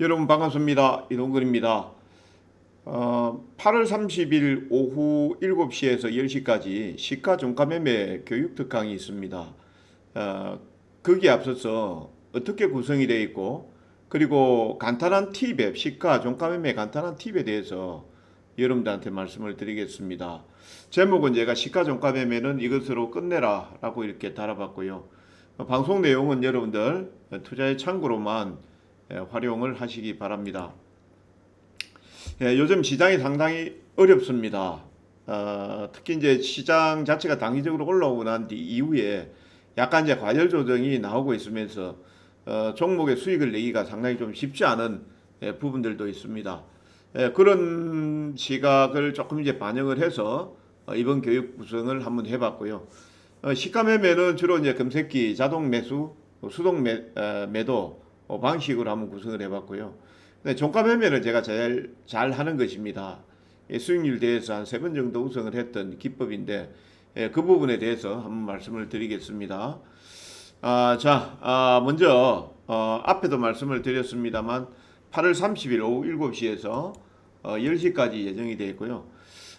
여러분 반갑습니다. 이동근입니다. 어, 8월 30일 오후 7시에서 10시까지 시가 종가 매매 교육 특강이 있습니다. 어, 거기에 앞서서 어떻게 구성이 되어 있고 그리고 간단한 팁에 시가 종가 매매 간단한 팁에 대해서 여러분들한테 말씀을 드리겠습니다. 제목은 제가 시가 종가 매매는 이것으로 끝내라 라고 이렇게 달아봤고요. 어, 방송 내용은 여러분들 투자의 참고로만 예, 활용을 하시기 바랍니다. 예, 요즘 시장이 상당히 어렵습니다. 어, 특히 이제 시장 자체가 단기적으로 올라오고 난 뒤 이후에 약간 이제 과열 조정이 나오고 있으면서 어, 종목의 수익을 내기가 상당히 좀 쉽지 않은 예, 부분들도 있습니다. 예, 그런 시각을 조금 이제 반영을 해서 어, 이번 교육 구성을 한번 해봤고요. 어, 시가 매매는 주로 이제 금색기 자동 매수, 수동 매, 어, 매도 어, 방식으로 한번 구성을 해봤고요. 네, 종가 매매는 제가 제일 잘 하는 것입니다. 예, 수익률 대해서 한 세 번 정도 우승을 했던 기법인데 예, 그 부분에 대해서 한번 말씀을 드리겠습니다. 아, 자, 아, 먼저 어, 앞에도 말씀을 드렸습니다만 8월 30일 오후 7시에서 어, 10시까지 예정이 되어 있고요.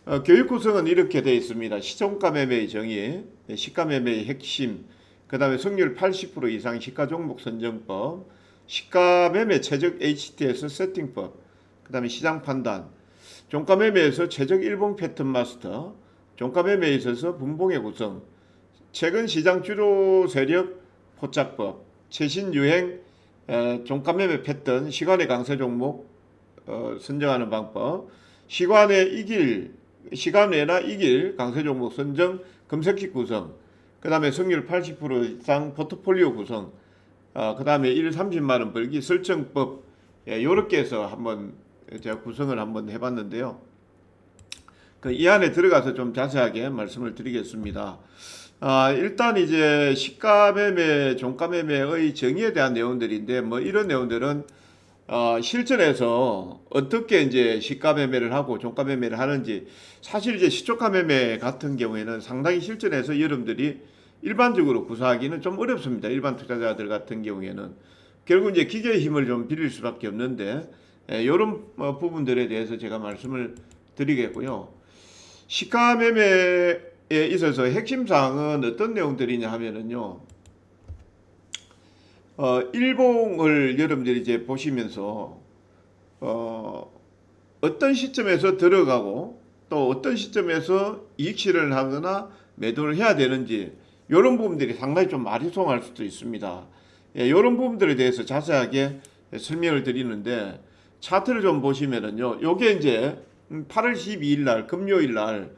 어, 교육 구성은 이렇게 되어 있습니다. 시종가 매매의 정의, 예, 시가 매매의 핵심, 그 다음에 승률 80% 이상 시가 종목 선정법, 시가 매매 최적 HTS 세팅법, 그 다음에 시장 판단, 종가 매매에서 최적 일봉 패턴 마스터, 종가 매매에 있어서 분봉의 구성, 최근 시장 주로 세력 포착법, 최신 유행 에, 종가 매매 패턴, 시간의 강세 종목 어, 선정하는 방법, 시간에 이길 시간에나 이길 강세 종목 선정, 검색식 구성, 그 다음에 승률 80% 이상 포트폴리오 구성, 어, 그 다음에 1 30만 원 벌기 설정법 예, 요렇게 해서 한번 제가 구성을 한번 해봤는데요. 그 이 안에 들어가서 좀 자세하게 말씀을 드리겠습니다. 아, 일단 이제 시가 매매, 종가 매매의 정의에 대한 내용들인데 뭐 이런 내용들은 어, 실전에서 어떻게 이제 시가 매매를 하고 종가 매매를 하는지 사실 이제 시초가 매매 같은 경우에는 상당히 실전에서 여러분들이 일반적으로 구사하기는 좀 어렵습니다. 일반 투자자들 같은 경우에는 결국 이제 기계의 힘을 좀 빌릴 수밖에 없는데 예, 이런 어, 부분들에 대해서 제가 말씀을 드리겠고요. 시가 매매에 있어서 핵심 사항은 어떤 내용들이냐 하면은요. 어, 일봉을 여러분들이 이제 보시면서 어, 어떤 시점에서 들어가고 또 어떤 시점에서 이익 실현을 하거나 매도를 해야 되는지 이런 부분들이 상당히 좀 마리송할 수도 있습니다. 예, 이런 부분들에 대해서 자세하게 설명을 드리는데 차트를 좀 보시면은요. 요게 이제 8월 12일 날 금요일 날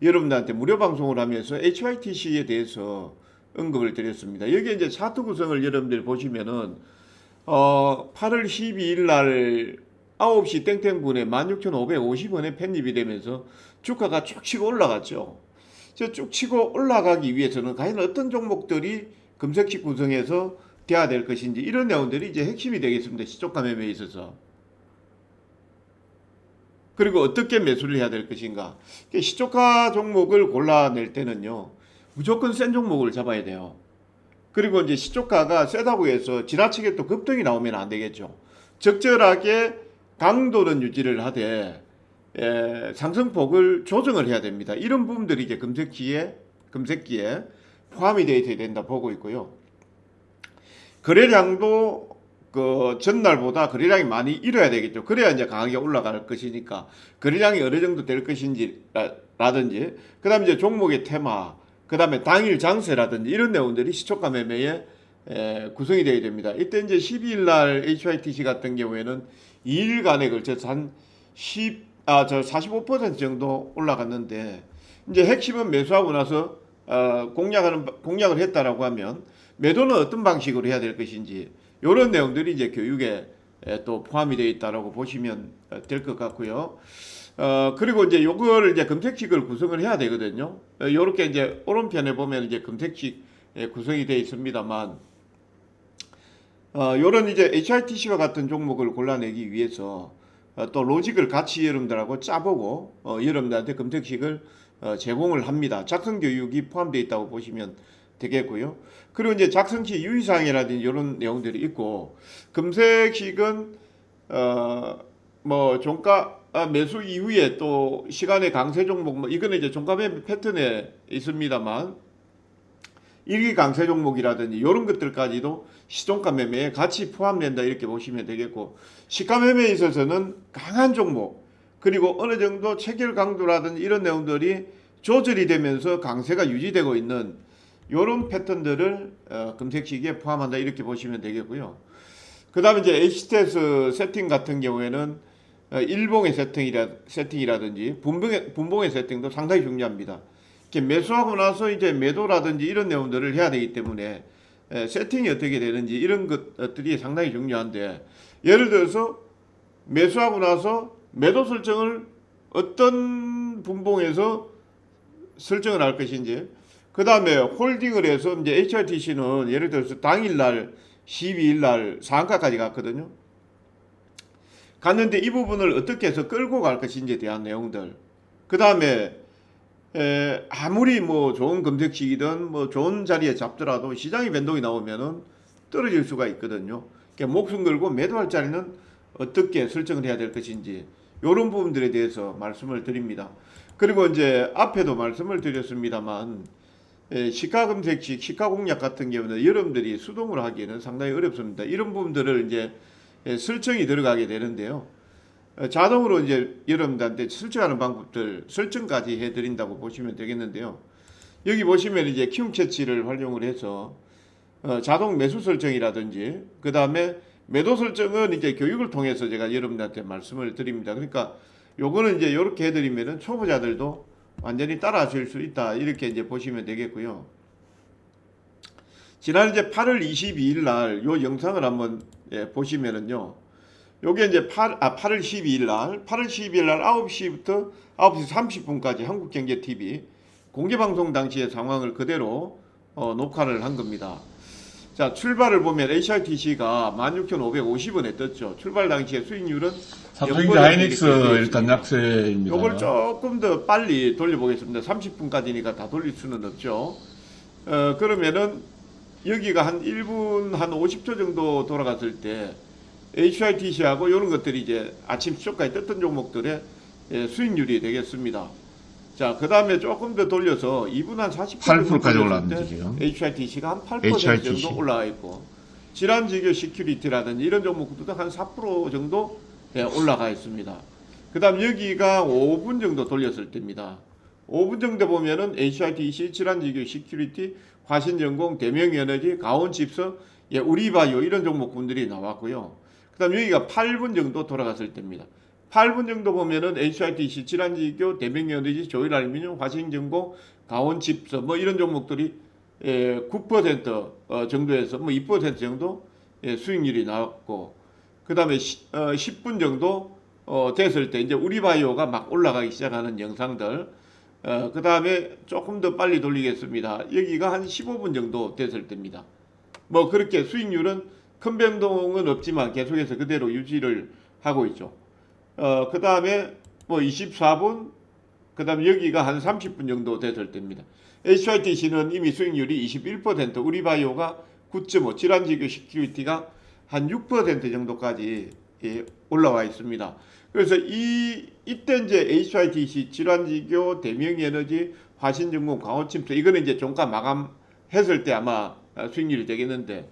여러분들한테 무료 방송을 하면서 HYTC에 대해서 언급을 드렸습니다. 여기 이제 차트 구성을 여러분들 보시면은 어 8월 12일 날 9시 땡땡분에 16,550원에 편입이 되면서 주가가 쭉 치고 올라갔죠. 저쭉 치고 올라가기 위해서는 과연 어떤 종목들이 금색식 구성에서 돼야 될 것인지 이런 내용들이 이제 핵심이 되겠습니다. 시초가 매매에 있어서. 그리고 어떻게 매수를 해야 될 것인가. 시초가 종목을 골라낼 때는요. 무조건 센 종목을 잡아야 돼요. 그리고 이제 시초가가 세다고 해서 지나치게 또 급등이 나오면 안 되겠죠. 적절하게 강도는 유지를 하되 에, 상승폭을 조정을 해야 됩니다. 이런 부분들이 이제 금색기에 금색기에 포함이 되어 있어야 된다 보고 있고요. 거래량도 그 전날보다 거래량이 많이 일어야 되겠죠. 그래야 이제 강하게 올라갈 것이니까 거래량이 어느 정도 될 것인지 라든지 그다음에 이제 종목의 테마 그다음에 당일 장세라든지 이런 내용들이 시초가 매매에 에, 구성이 되어야 됩니다. 이때 이제 12일 날 HYTC 같은 경우에는 2일간에 걸쳐서 한 10, 아, 저 45% 정도 올라갔는데, 이제 핵심은 매수하고 나서, 어, 공략하는, 공략을 했다라고 하면, 매도는 어떤 방식으로 해야 될 것인지, 이런 내용들이 이제 교육에 에, 또 포함이 되어 있다라고 보시면 어, 될것 같고요. 어, 그리고 이제 요걸 이제 검색식을 구성을 해야 되거든요. 어, 요렇게 이제 오른편에 보면 이제 검색식 예, 구성이 되어 있습니다만, 어, 요런 이제 HITC와 같은 종목을 골라내기 위해서 어, 또 로직을 같이 여러분들하고 짜보고 어, 여러분들한테 검색식을 어, 제공을 합니다. 작성 교육이 포함되어 있다고 보시면 되겠고요. 그리고 이제 작성시 유의사항이라든지 이런 내용들이 있고 검색식은 어 뭐 종가 아, 매수 이후에 또 시간의 강세 종목 뭐 이거는 이제 종가 매매 패턴에 있습니다만 일기 강세 종목이라든지 이런 것들까지도 시종가 매매에 같이 포함된다 이렇게 보시면 되겠고 시가 매매에 있어서는 강한 종목 그리고 어느 정도 체결 강도라든지 이런 내용들이 조절이 되면서 강세가 유지되고 있는 이런 패턴들을 어, 검색 시기에 포함한다 이렇게 보시면 되겠고요. 그 다음에 이제 HTS 세팅 같은 경우에는 어, 일봉의 세팅이라, 세팅이라든지 분봉의, 분봉의 세팅도 상당히 중요합니다. 이렇게 매수하고 나서 이제 매도라든지 이런 내용들을 해야 되기 때문에 에, 세팅이 어떻게 되는지 이런 것들이 상당히 중요한데 예를 들어서 매수하고 나서 매도 설정을 어떤 분봉에서 설정을 할 것인지 그 다음에 홀딩을 해서 이제 HRTC는 예를 들어서 당일날 12일날 상한가까지 갔거든요. 갔는데 이 부분을 어떻게 해서 끌고 갈 것인지에 대한 내용들. 그 다음에 에, 아무리 뭐 좋은 검색식이든 뭐 좋은 자리에 잡더라도 시장의 변동이 나오면은 떨어질 수가 있거든요. 그러니까 목숨 걸고 매도할 자리는 어떻게 설정을 해야 될 것인지 이런 부분들에 대해서 말씀을 드립니다. 그리고 이제 앞에도 말씀을 드렸습니다만 에, 시가 검색식, 시가 공략 같은 경우는 여러분들이 수동으로 하기에는 상당히 어렵습니다. 이런 부분들을 이제 에, 설정이 들어가게 되는데요. 어, 자동으로 이제 여러분들한테 설정하는 방법들 설정까지 해드린다고 보시면 되겠는데요. 여기 보시면 이제 키움 채치를 활용을 해서 어, 자동 매수 설정이라든지 그 다음에 매도 설정은 이제 교육을 통해서 제가 여러분들한테 말씀을 드립니다. 그러니까 요거는 이제 이렇게 해드리면은 초보자들도 완전히 따라하실 수 있다 이렇게 이제 보시면 되겠고요. 지난 이제 8월 22일 날 요 영상을 한번 예, 보시면은요. 요게 이제 8, 아, 8월 12일 날, 8월 12일 날 9시부터 9시 30분까지 한국경제TV 공개방송 당시의 상황을 그대로 어, 녹화를 한 겁니다. 자, 출발을 보면 HRTC가 16,550원에 떴죠. 출발 당시의 수익률은 삼성전자 연보다 하이닉스 이렇게 되어 일단. 약세입니다. 요걸 조금 더 빨리 돌려보겠습니다. 30분까지니까 다 돌릴 수는 없죠. 어, 그러면은 여기가 한 1분 한 50초 정도 돌아갔을 때 HITC하고 이런 것들이 이제 아침 시초까지 떴던 종목들의 예, 수익률이 되겠습니다. 자, 그 다음에 조금 더 돌려서 2분 한 40분 8% 까지 올랐는데, 지금. HITC가 한 8% HITC. 정도 올라와 있고 질환지교 시큐리티라든지 이런 종목들도 한 4% 정도 예, 올라가 있습니다. 그 다음 여기가 5분 정도 돌렸을 때입니다. 5분 정도 보면은 HITC, 질환지교 시큐리티, 화신전공, 대명에너지, 가온칩스, 예, 우리바이오 이런 종목군들이 나왔고요. 그 다음 여기가 8분 정도 돌아갔을 때입니다. 8분 정도 보면은 HITC, 질환지교, 대명에너지, 조일알미늄, 화신전공, 가온칩스 뭐 이런 종목들이 예, 9% 어, 정도에서 뭐 2% 정도 예, 수익률이 나왔고 그 다음에 어, 10분 정도 어, 됐을 때 이제 우리바이오가 막 올라가기 시작하는 영상들 어, 그 다음에 조금 더 빨리 돌리겠습니다. 여기가 한 15분 정도 됐을 때입니다. 뭐 그렇게 수익률은 큰 변동은 없지만 계속해서 그대로 유지를 하고 있죠. 어, 그 다음에 뭐 24분, 그 다음에 여기가 한 30분 정도 됐을 때입니다. HITC는 이미 수익률이 21%, 우리바이오가 9.5, 질환지교 시큐리티가 한 6% 정도까지 예, 올라와 있습니다. 그래서 이 이때 이제 HITC, 질환지교, 대명에너지, 화신전공, 강호침투 이거는 이제 종가 마감했을 때 아마 어, 수익률이 되겠는데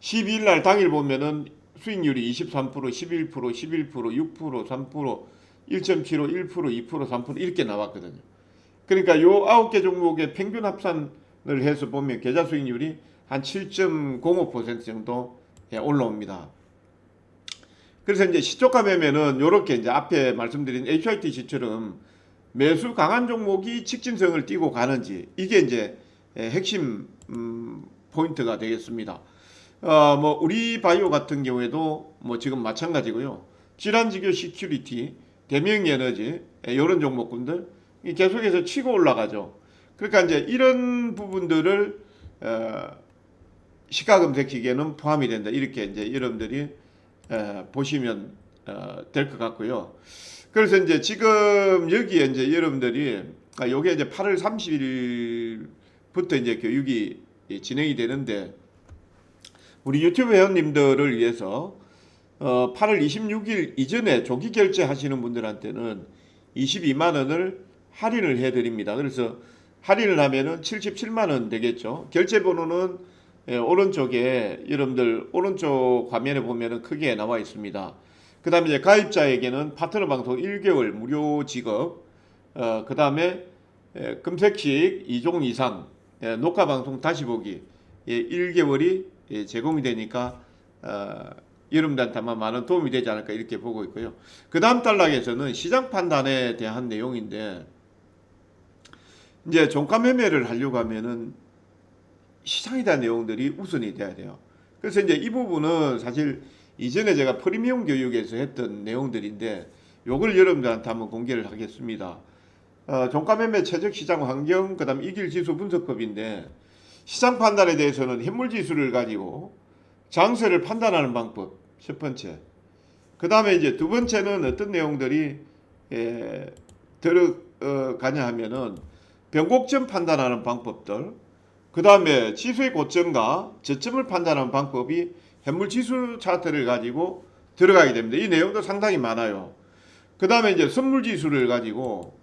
12일 날 당일 보면은 수익률이 23%, 11%, 11%, 6%, 3%, 1.75, 1%, 2%, 3% 이렇게 나왔거든요. 그러니까 요 아홉 개 종목의 평균 합산을 해서 보면 계좌 수익률이 한 7.05% 정도 예, 올라옵니다. 그래서 이제 시초가 매매는 요렇게 이제 앞에 말씀드린 HITC처럼 매수 강한 종목이 직진성을 띠고 가는지 이게 이제 예, 핵심 음, 포인트가 되겠습니다. 어, 뭐 우리 바이오 같은 경우에도 뭐 지금 마찬가지고요. 질환지교 시큐리티, 대명에너지 이런 종목군들 이 계속해서 치고 올라가죠. 그러니까 이제 이런 부분들을 어, 시가 검색 시기에는 포함이 된다. 이렇게 이제 여러분들이 어, 보시면 어, 될 것 같고요. 그래서 이제 지금 여기에 이제 여러분들이 아, 요게 이제 8월 30일부터 이제 교육이 진행이 되는데 우리 유튜브 회원님들을 위해서 어, 8월 26일 이전에 조기 결제 하시는 분들한테는 22만 원을 할인을 해드립니다. 그래서 할인을 하면은 77만 원 되겠죠. 결제 번호는 예, 오른쪽에 여러분들 오른쪽 화면에 보면은 크게 나와 있습니다. 그 다음에 이제 가입자에게는 파트너 방송 1개월 무료 지급, 어, 그 다음에 예, 금색식 2종 이상 예, 녹화 방송 다시 보기 예, 1개월이 예, 제공이 되니까 어, 여러분들한테 아마 많은 도움이 되지 않을까 이렇게 보고 있고요. 그 다음 단락에서는 시장 판단에 대한 내용인데 이제 종가 매매를 하려고 하면은 시장에 대한 내용들이 우선이 돼야 돼요. 그래서 이제 이 부분은 사실 이전에 제가 프리미엄 교육에서 했던 내용들인데 요걸 여러분들한테 한번 공개를 하겠습니다. 어, 종가 매매 최적 시장 환경 그다음 이길 지수 분석법인데 시장 판단에 대해서는 현물 지수를 가지고 장세를 판단하는 방법 첫 번째. 그 다음에 이제 두 번째는 어떤 내용들이 예, 들어가냐 하면은 변곡점 판단하는 방법들. 그 다음에 지수의 고점과 저점을 판단하는 방법이 현물 지수 차트를 가지고 들어가게 됩니다. 이 내용도 상당히 많아요. 그 다음에 이제 선물 지수를 가지고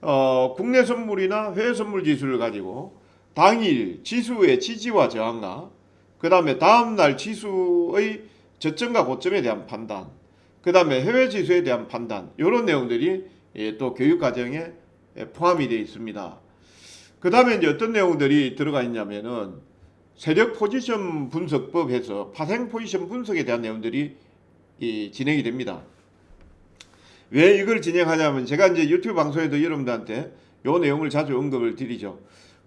어, 국내 선물이나 해외 선물 지수를 가지고 당일 지수의 지지와 저항과 그 다음에 다음날 지수의 저점과 고점에 대한 판단, 그 다음에 해외 지수에 대한 판단, 이런 내용들이 예, 또 교육 과정에 예, 포함이 되어 있습니다. 그 다음에 이제 어떤 내용들이 들어가 있냐면은 세력 포지션 분석법에서 파생 포지션 분석에 대한 내용들이 이, 진행이 됩니다. 왜 이걸 진행하냐면 제가 이제 유튜브 방송에도 여러분들한테 요 내용을 자주 언급을 드리죠.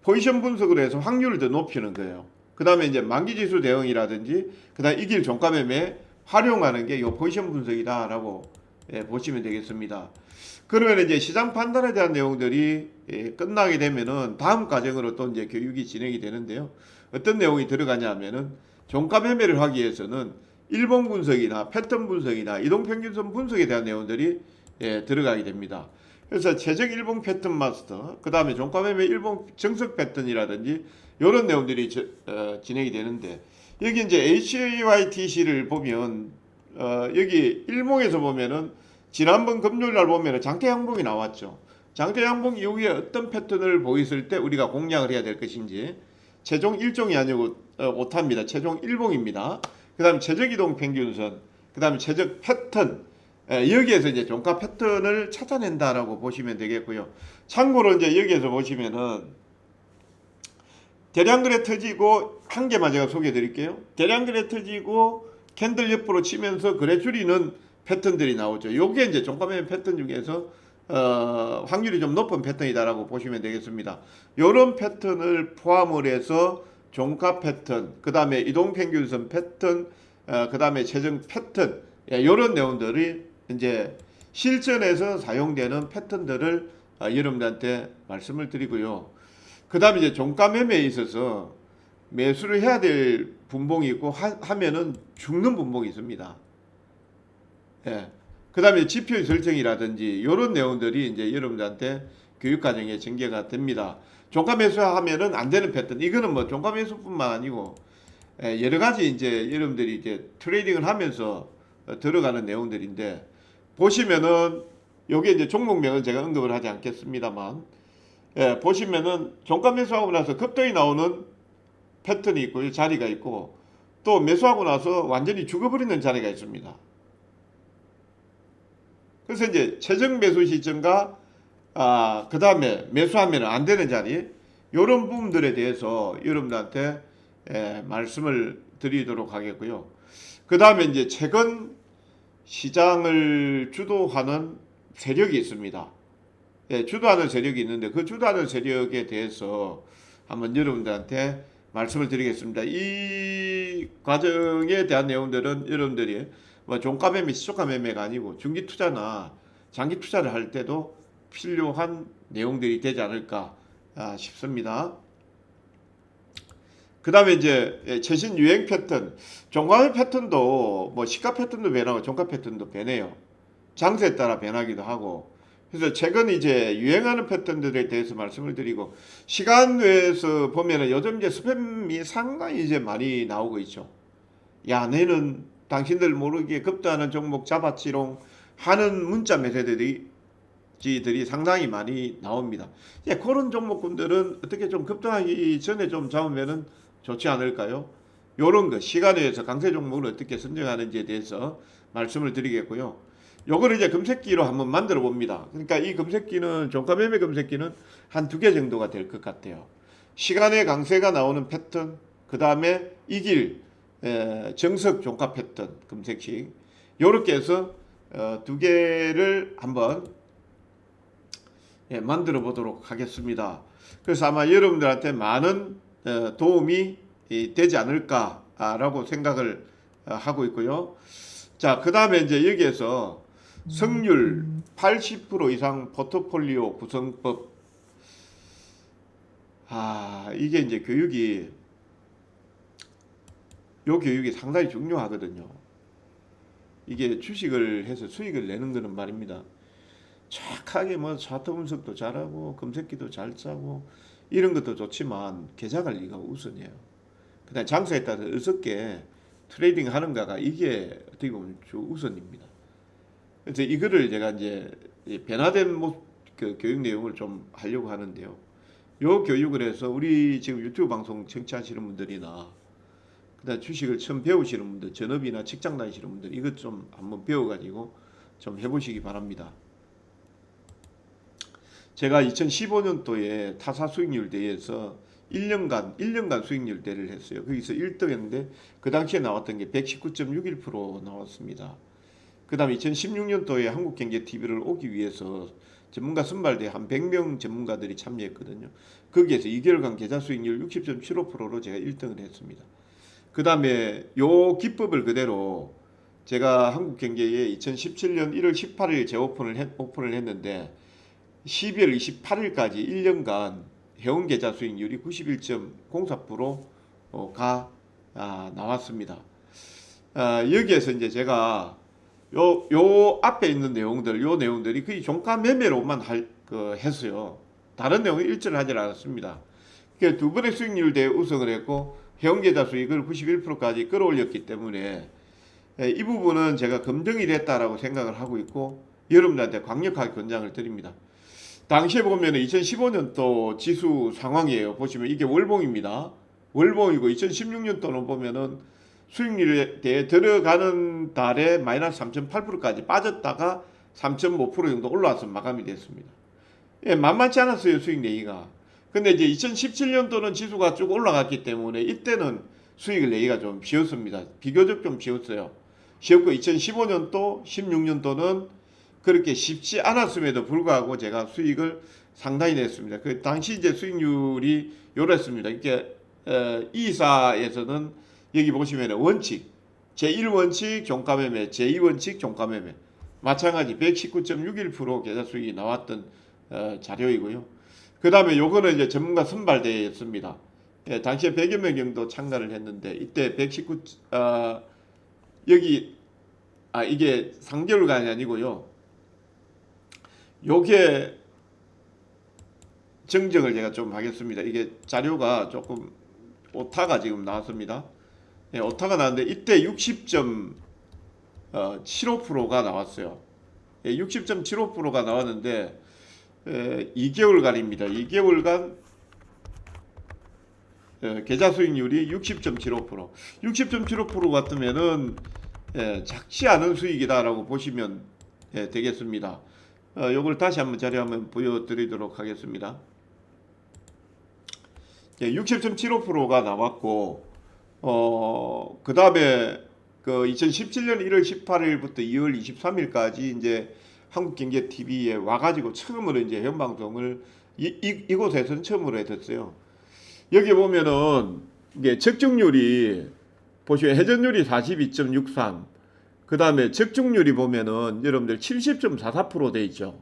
포지션 분석을 해서 확률을 더 높이는 거예요. 그 다음에 이제 만기지수 대응이라든지 그 다음 이길 종가 매매 활용하는 게요 포지션 분석이다라고 예, 보시면 되겠습니다. 그러면 이제 시장 판단에 대한 내용들이 예, 끝나게 되면은 다음 과정으로 또 이제 교육이 진행이 되는데요. 어떤 내용이 들어가냐 하면은 종가 매매를 하기 위해서는 일봉 분석이나 패턴 분석이나 이동평균선 분석에 대한 내용들이 예, 들어가게 됩니다. 그래서 최적 일봉 패턴 마스터, 그 다음에 종가 매매 일봉 정석 패턴이라든지 이런 내용들이 저- 어, 진행이 되는데 여기 이제 HYTC를 보면 어, 여기 일봉에서 보면은 지난번 금요일 날 보면은 장대 양봉이 나왔죠. 장대 양봉 이후에 어떤 패턴을 보였을 때 우리가 공략을 해야 될 것인지 최종 일종이 아니고 어, 오타입니다. 최종 일봉입니다. 그 다음 최적 이동 평균선, 그 다음에 최적 패턴 예, 여기에서 이제 종가 패턴을 찾아낸다라고 보시면 되겠고요. 참고로 이제 여기에서 보시면은 대량거래 터지고 한 개만 제가 소개해 드릴게요. 대량거래 터지고 캔들 옆으로 치면서 거래 줄이는 패턴들이 나오죠. 요게 이제 종가 매매 패턴 중에서 어, 확률이 좀 높은 패턴이다라고 보시면 되겠습니다. 요런 패턴을 포함을 해서 종가 패턴, 그 다음에 이동 평균선 패턴, 어, 그 다음에 최종 패턴, 예, 요런 내용들이 이제 실전에서 사용되는 패턴들을 어, 여러분들한테 말씀을 드리고요. 그 다음에 이제 종가 매매에 있어서 매수를 해야 될 분봉이 있고 하, 하면은 죽는 분봉이 있습니다. 예. 그 다음에 지표 설정이라든지 이런 내용들이 이제 여러분들한테 교육 과정에 전개가 됩니다. 종가 매수하면은 안 되는 패턴. 이거는 뭐 종가 매수뿐만 아니고 예, 여러 가지 이제 여러분들이 이제 트레이딩을 하면서 어, 들어가는 내용들인데 보시면은 요게 이제 종목명은 제가 언급을 하지 않겠습니다만 예, 보시면은 종가 매수하고 나서 급등이 나오는 패턴이 있고 자리가 있고 또 매수하고 나서 완전히 죽어버리는 자리가 있습니다. 그래서 이제 최종 매수 시점과 아, 그 다음에 매수하면 안 되는 자리 이런 부분들에 대해서 여러분들한테 예, 말씀을 드리도록 하겠고요. 그 다음에 이제 최근 시장을 주도하는 세력이 있습니다. 예, 주도하는 세력이 있는데 그 주도하는 세력에 대해서 한번 여러분들한테 말씀을 드리겠습니다. 이 과정에 대한 내용들은 여러분들이 뭐 종가 매매, 시초가 매매가 아니고 중기 투자나 장기 투자를 할 때도 필요한 내용들이 되지 않을까 아, 싶습니다. 그 다음에 이제 예, 최신 유행 패턴, 종가 패턴도 뭐 시가 패턴도 변하고 종가 패턴도 변해요. 장세에 따라 변하기도 하고 그래서 최근 이제 유행하는 패턴들에 대해서 말씀을 드리고 시간 외에서 보면은 요즘 이제 스팸이 상당히 이제 많이 나오고 있죠. 야, 너는 당신들 모르기에 급등하는 종목 잡았지롱 하는 문자 메시지들이 지들이 상당히 많이 나옵니다. 예, 그런 종목군들은 어떻게 좀 급등하기 전에 좀 잡으면은 좋지 않을까요? 요런 거 시간에 의해서 강세 종목을 어떻게 선정하는지에 대해서 말씀을 드리겠고요. 요거를 이제 검색기로 한번 만들어 봅니다. 그러니까 이 검색기는 종가 매매 검색기는 한 두 개 정도가 될 것 같아요. 시간의 강세가 나오는 패턴, 그 다음에 이길 에, 정석 종가 패턴 검색식 요렇게 해서 어, 두 개를 한번 예, 만들어 보도록 하겠습니다. 그래서 아마 여러분들한테 많은 어, 도움이 이, 되지 않을까라고 생각을 어, 하고 있고요. 자, 그 다음에 이제 여기에서 성률 80% 이상 포트폴리오 구성법. 아, 이게 이제 교육이, 요 교육이 상당히 중요하거든요. 이게 주식을 해서 수익을 내는 거는 말입니다. 정확하게 뭐 차트 분석도 잘하고 검색기도 잘 짜고 이런 것도 좋지만 계좌 관리가 우선이에요. 그다음 장사에 따라 어떻게 트레이딩 하는가가 이게 어떻게 보면 주 우선입니다. 그래서 이거를 제가 이제 이 변화된 모, 그 교육 내용을 좀 하려고 하는데요. 요 교육을 해서 우리 지금 유튜브 방송 청취하시는 분들이나 그다음 주식을 처음 배우시는 분들, 전업이나 직장 다니시는 분들 이것 좀 한번 배워가지고 좀 해보시기 바랍니다. 제가 2015년도에 타사 수익률 대회에서 1년간 1년간 수익률 대를 했어요. 거기서 1등 했는데 그 당시에 나왔던 게 119.61% 나왔습니다. 그다음 2016년도에 한국경제TV를 오기 위해서 전문가 선발대 한 100명 전문가들이 참여했거든요. 거기에서 2개월간 계좌 수익률 60.75%로 제가 1등을 했습니다. 그다음에 요 기법을 그대로 제가 한국경제에 2017년 1월 18일 재오픈을 했, 오픈을 했는데 12월 28일까지 1년간 회원 계좌 수익률이 91.04%가 아, 나왔습니다. 아, 여기에서 이제 제가 요, 요 앞에 있는 내용들, 요 내용들이 거의 종가 매매로만 할, 그, 했어요. 다른 내용이 일치를 하지 않았습니다. 그 두 번의 수익률 대회 우승을 했고, 회원 계좌 수익을 91%까지 끌어올렸기 때문에, 예, 이 부분은 제가 검증이 됐다라고 생각을 하고 있고, 여러분들한테 강력하게 권장을 드립니다. 당시에 보면 2015년도 지수 상황이에요. 보시면 이게 월봉입니다. 월봉이고 2016년도는 보면은 수익률에 대해 들어가는 달에 마이너스 3.8%까지 빠졌다가 3.5% 정도 올라와서 마감이 됐습니다. 예, 만만치 않았어요, 수익 내기가. 근데 이제 2017년도는 지수가 쭉 올라갔기 때문에 이때는 수익을 내기가 좀 쉬웠습니다. 비교적 좀 쉬웠어요. 쉬웠고 2015년도, 16년도는 그렇게 쉽지 않았음에도 불구하고 제가 수익을 상당히 냈습니다. 그 당시 이제 수익률이 요랬습니다. 이게 어, 이사에서는 여기 보시면 원칙 제1원칙 종가매매, 제2원칙 종가매매 마찬가지 119.61% 계좌 수익이 나왔던 어, 자료이고요. 그 다음에 요거는 이제 전문가 선발대회였습니다. 예, 당시에 100여 명 정도 참가를 했는데 이때 119 어, 여기 아 이게 상개월간이 아니고요. 요게 정정을 제가 좀 하겠습니다. 이게 자료가 조금 오타가 지금 나왔습니다. 예, 오타가 나왔는데 이때 60.75%가 나왔어요. 예, 60.75%가 나왔는데 에, 2개월간입니다. 2개월간 에, 계좌 수익률이 60.75%. 60.75% 같으면은 예, 작지 않은 수익이다라고 보시면 예, 되겠습니다. 어, 요걸 다시 한번 자료 한번 보여드리도록 하겠습니다. 예, 60.75%가 나왔고, 어, 그 다음에 그 2017년 1월 18일부터 2월 23일까지 이제 한국경제TV에 와가지고 처음으로 이제 현방송을 이, 이, 이곳에서는 처음으로 했었어요. 여기 보면은 이게 적중률이 보시면 회전율이 42.63, 그 다음에 적중률이 보면은 여러분들 70.44%돼 있죠.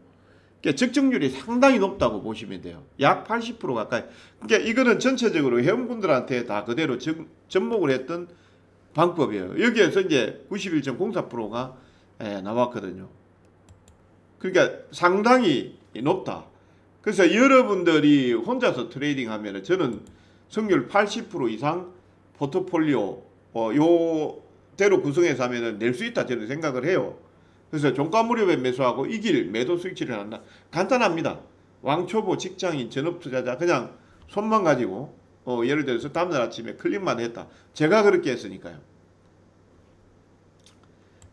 그러니까 적중률이 상당히 높다고 보시면 돼요. 약 80% 가까이. 그러니까 이거는 전체적으로 회원분들한테 다 그대로 전, 접목을 했던 방법이에요. 여기에서 이제 91.04%가 예, 나왔거든요. 그러니까 상당히 높다. 그래서 여러분들이 혼자서 트레이딩 하면은 저는 성률 80% 이상 포트폴리오 어, 요 대로 구성해서 하면은 낼 수 있다 저는 생각을 해요. 그래서 종가 무렵에 매수하고 이길 매도 스위치를 한다. 간단합니다. 왕초보 직장인 전업 투자자 그냥 손만 가지고 어, 예를 들어서 다음날 아침에 클릭만 했다. 제가 그렇게 했으니까요.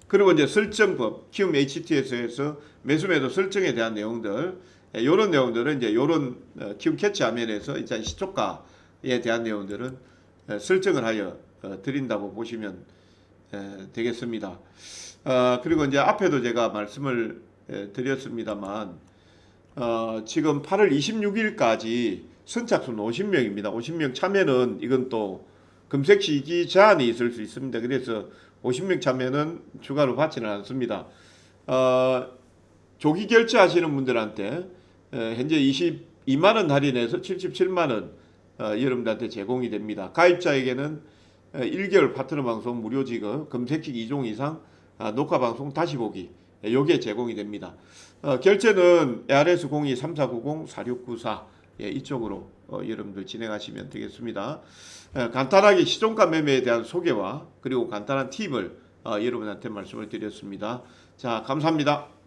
그리고 이제 설정법 키움 HTS에서 매수 매도 설정에 대한 내용들 이런 내용들은 이제 이런 키움 캐치 화면에서 일단 시초가에 대한 내용들은 에, 설정을 하여 어, 드린다고 보시면 에, 되겠습니다. 어, 그리고 이제 앞에도 제가 말씀을 에, 드렸습니다만 어, 지금 8월 26일까지 선착순 50명입니다. 50명 차면은 이건 또 금색 시기 제한이 있을 수 있습니다. 그래서 50명 차면은 추가로 받지는 않습니다. 어, 조기 결제하시는 분들한테 에, 현재 22만 원 할인해서 77만 원 어, 여러분들한테 제공이 됩니다. 가입자에게는 에, 1개월 파트너 방송 무료 지급, 검색식 2종 이상 아, 녹화 방송 다시 보기 에, 요게 제공이 됩니다. 어, 결제는 ARS 02 3490 4694 예, 이쪽으로 어, 여러분들 진행하시면 되겠습니다. 에, 간단하게 시종가 매매에 대한 소개와 그리고 간단한 팁을 어, 여러분한테 말씀을 드렸습니다. 자, 감사합니다.